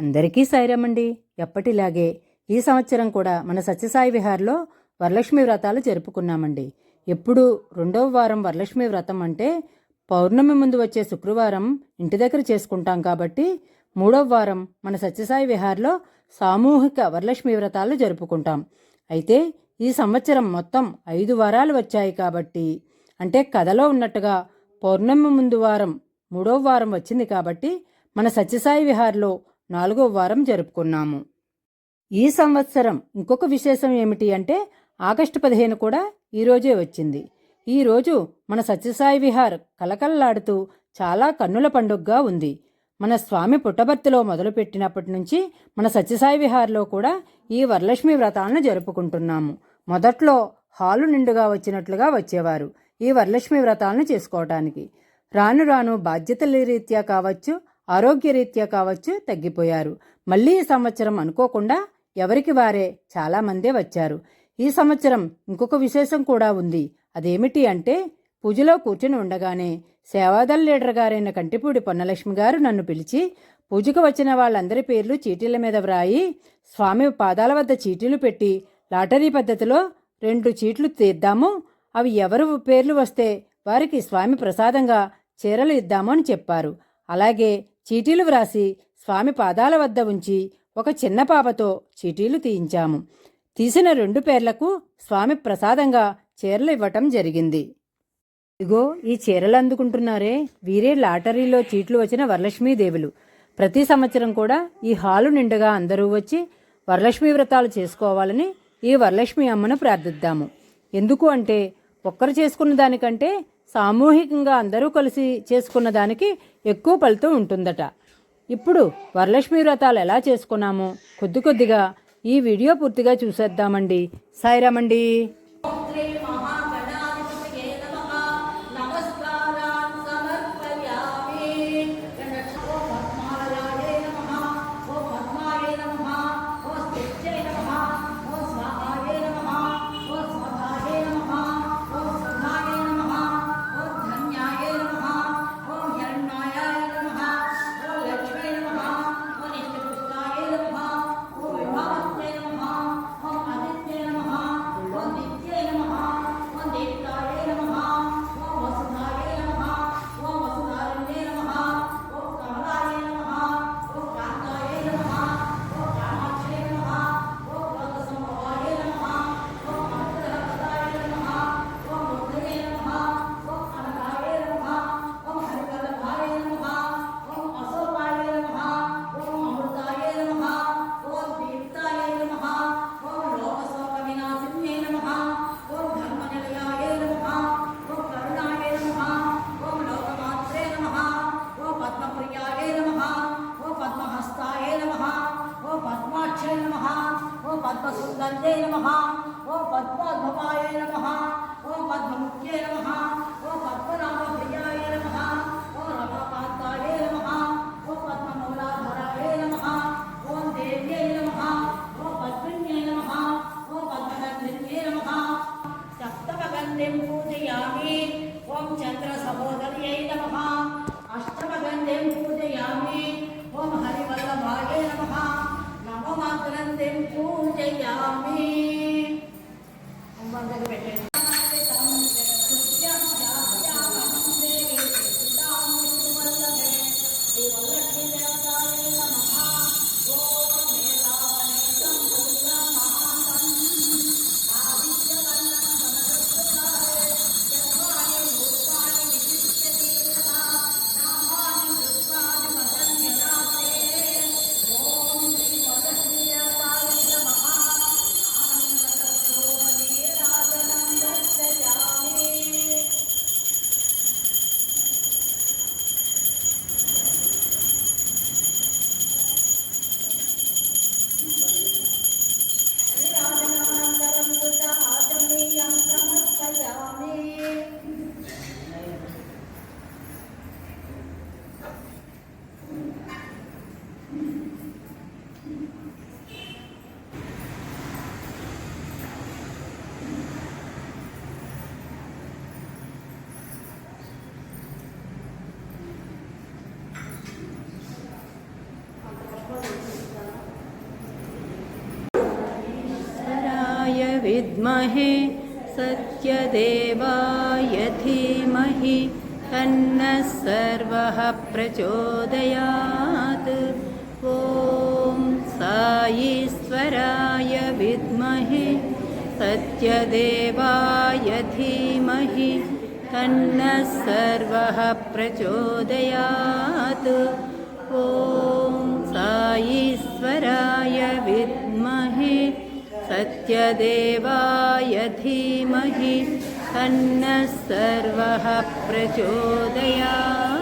అందరికీ సాయిరామండి ఎప్పటిలాగే ఈ సంవత్సరం కూడా మన సత్యసాయి విహార్లో వరలక్ష్మి వ్రతాలు జరుపుకున్నామండి. ఎప్పుడు రెండవ వారం వరలక్ష్మి వ్రతం అంటే పౌర్ణమి ముందు వచ్చే శుక్రవారం ఇంటి దగ్గర చేసుకుంటాం కాబట్టి మూడవ వారం మన సత్యసాయి విహార్లో సామూహిక వరలక్ష్మి వ్రతాలు జరుపుకుంటాం. అయితే ఈ సంవత్సరం మొత్తం ఐదు వారాలు వచ్చాయి కాబట్టి అంటే కథలో ఉన్నట్టుగా పౌర్ణమి ముందు వారం మూడవ వారం వచ్చింది కాబట్టి మన సత్యసాయి విహార్లో నాలుగో వారం జరుపుకున్నాము. ఈ సంవత్సరం ఇంకొక విశేషం ఏమిటి అంటే ఆగస్టు పదిహేను కూడా ఈరోజే వచ్చింది. ఈరోజు మన సత్యసాయి విహార్ కలకల్లాడుతూ చాలా కన్నుల పండుగగా ఉంది. మన స్వామి పుట్టబర్తిలో మొదలుపెట్టినప్పటి నుంచి మన సత్యసాయి విహార్లో కూడా ఈ వరలక్ష్మి వ్రతాలను జరుపుకుంటున్నాము. మొదట్లో హాలు నిండుగా వచ్చినట్లుగా వచ్చేవారు ఈ వరలక్ష్మి వ్రతాలను చేసుకోవటానికి. రాను రాను బాధ్యతల రీత్యా కావచ్చు ఆరోగ్యరీత్యా కావచ్చు తగ్గిపోయారు. మళ్ళీ ఈ సంవత్సరం అనుకోకుండా ఎవరికి వారే చాలామందే వచ్చారు. ఈ సంవత్సరం ఇంకొక విశేషం కూడా ఉంది. అదేమిటి అంటే పూజలో కూర్చుని ఉండగానే సేవాదల్ లీడర్ గారైన కంటిపూడి పొన్నలక్ష్మి గారు నన్ను పిలిచి పూజకు వచ్చిన వాళ్ళందరి పేర్లు చీటీల మీద వ్రాయి స్వామి పాదాల వద్ద చీటీలు పెట్టి లాటరీ పద్ధతిలో రెండు చీట్లు తీద్దాము అవి ఎవరు పేర్లు వస్తే వారికి స్వామి ప్రసాదంగా చీరలు ఇద్దాము అని చెప్పారు. అలాగే చీటీలు వ్రాసి స్వామి పాదాల వద్ద ఉంచి ఒక చిన్న పాపతో చీటీలు తీయించాము. తీసిన రెండు పేర్లకు స్వామి ప్రసాదంగా చీరలు ఇవ్వటం జరిగింది. ఇదిగో ఈ చీరలు అందుకుంటున్నారే. వీరే లాటరీలో చీట్లు వచ్చిన వరలక్ష్మీదేవులు. ప్రతి సంవత్సరం కూడా ఈ హాలు నిండుగా అందరూ వచ్చి వరలక్ష్మి వ్రతాలు చేసుకోవాలని ఈ వరలక్ష్మి అమ్మను ప్రార్థిద్దాము. ఎందుకు అంటే ఒక్కరు చేసుకున్న దానికంటే సామూహికంగా అందరూ కలిసి చేసుకున్న దానికి ఎక్కువ ఫలితం ఉంటుందట. ఇప్పుడు వరలక్ష్మి వ్రతాలు ఎలా చేసుకున్నామో కొద్ది కొద్దిగా ఈ వీడియో పూర్తిగా చూసేద్దామండి. సాయిరామండి. पद्मसुन्दर्यै नमः ॐ पद्माद्भवाय नमः ॐ पद्ममुख्ये नमः ॐ पद्मनाभप्रियाय नमः ॐ रमाकान्ताय नमः ॐ पद्ममौलाधराय नमः ॐ देव्यै नमः ॐ पद्मिन्यै नमः ॐ पद्मनन्दिन्यै नमः सप्तमगन्धिं पूजयामि। ॐ चन्द्रसहोदर పూజయామి అమ్మ దగ్గర పెట్టండి ईश्वराय विद्महे सत्यदेवाय धीमहि तन्नः सर्वः प्रचोदयात्। ॐ साईश्वराय विद्महे सत्यदेवाय धीमहि तन्नः सर्वः प्रचोदयात्। ॐ साईश्वराय विद्महे सत्यदेवाय धीमहि तन्नः सर्वः प्रचोदयात्